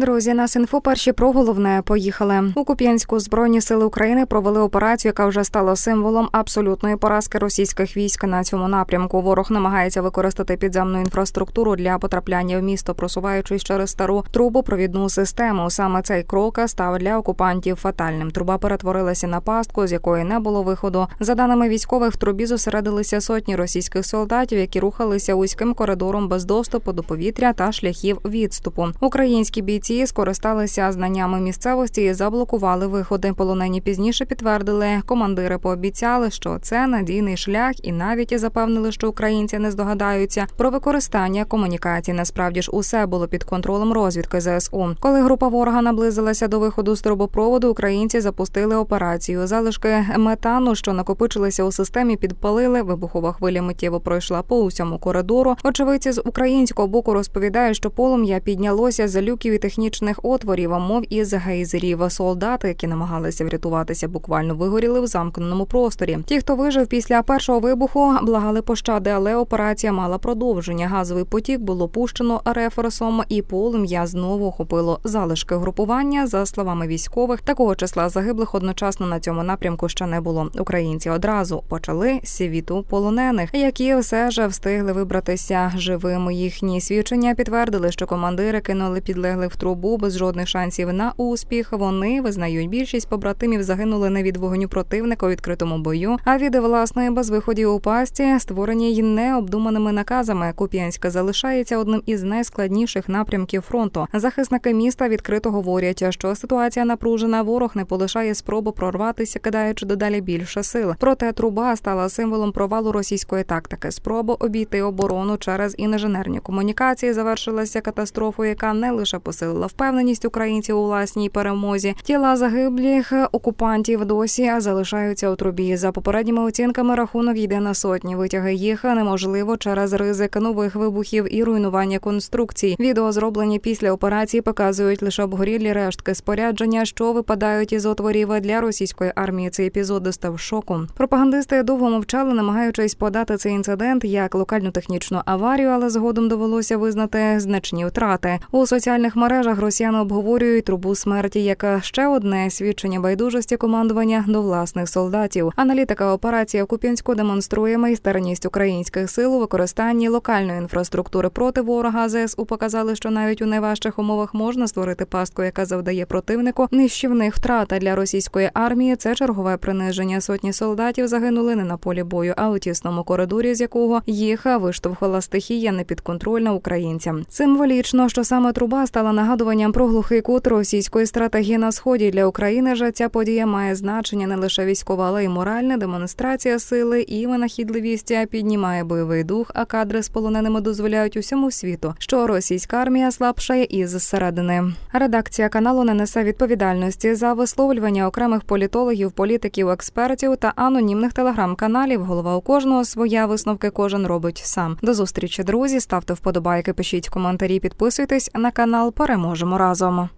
Друзі, нас інфо перші про головне поїхали. У Куп'янську збройні сили України провели операцію, яка вже стала символом абсолютної поразки російських військ на цьому напрямку. Ворог намагається використати підземну інфраструктуру для потрапляння в місто, просуваючись через стару трубопровідну систему. Саме цей крок став для окупантів фатальним. Труба перетворилася на пастку, з якої не було виходу. За даними військових, в трубі зосередилися сотні російських солдатів, які рухалися вузьким коридором без доступу до повітря та шляхів відступу. Українські бійці скористалися знаннями місцевості і заблокували виходи. Полонені пізніше підтвердили. Командири пообіцяли, що це надійний шлях, і навіть запевнили, що українці не здогадаються про використання комунікацій. Насправді ж усе було під контролем розвідки ЗСУ. Коли група ворога наблизилася до виходу з трубопроводу, українці запустили операцію. Залишки метану, що накопичилися у системі, підпалили. Вибухова хвиля миттєво пройшла по усьому коридору. Очевидці з українського боку розповідають, що полум'я піднялося з люків і технічних отворів, а мов із гейзерів. Солдати, які намагалися врятуватися, буквально вигоріли в замкненому просторі. Ті, хто вижив після першого вибуху, благали пощади, але операція мала продовження. Газовий потік було пущено реферсом, і полум'я знову охопило залишки групування. За словами військових, такого числа загиблих одночасно на цьому напрямку ще не було. Українці одразу почали світу полонених, які все ж встигли вибратися живими. Їхні свідчення підтвердили, що командири кинули підлеглих в трубу без жодних шансів на успіх. Вони визнають, більшість побратимів загинули не від вогню противника у відкритому бою, а від власної безвиходів у пасті, створеній необдуманими наказами. Куп'янська залишається одним із найскладніших напрямків фронту. Захисники міста відкрито говорять, що ситуація напружена. Ворог не полишає спробу прорватися, кидаючи дедалі більше сил. Проте труба стала символом провалу російської тактики. Спроба обійти оборону через інженерні комунікації завершилася катастрофою, яка не лише посилила впевненість українців у власній перемозі. Тіла загиблих окупантів досі залишаються у трубі. За попередніми оцінками рахунок йде на сотні. Витяги їх неможливо через ризик нових вибухів і руйнування конструкцій. Відео зроблені після операції показують лише обгорілі рештки спорядження, що випадають із отворів для російської армії. Цей епізод став шоком. Пропагандисти довго мовчали, намагаючись подати цей інцидент як локальну технічну аварію, але згодом довелося визнати значні втрати. У соціальних мережах росіяни обговорюють трубу смерті, яка ще одне свідчення байдужості командування до власних солдатів. Аналітика операції в Куп'янську демонструє майстерність українських сил у використанні локальної інфраструктури проти ворога. ЗСУ показали, що навіть у найважчих умовах можна створити пастку, яка завдає противнику нищівних втрат. А для російської армії це чергове приниження. Сотні солдатів загинули не на полі бою, а у тісному коридорі, з якого їх виштовхала стихія непідконтрольна українцям. Символічно, що саме труба стала нагадуванням про глухий кут російської стратегії на сході для України. же ця подія має значення не лише військова, але й моральна демонстрація сили і винахідливість піднімає бойовий дух. А кадри з полоненими дозволяють усьому світу, що російська армія слабшає із зсередини. Редакція каналу не несе відповідальності за висловлювання окремих політологів, політиків, експертів та анонімних телеграм-каналів. Голова у кожного своя висновки кожен робить сам. До зустрічі, друзі. Ставте вподобайки, пишіть коментарі, підписуйтесь на канал. Переможемо разом.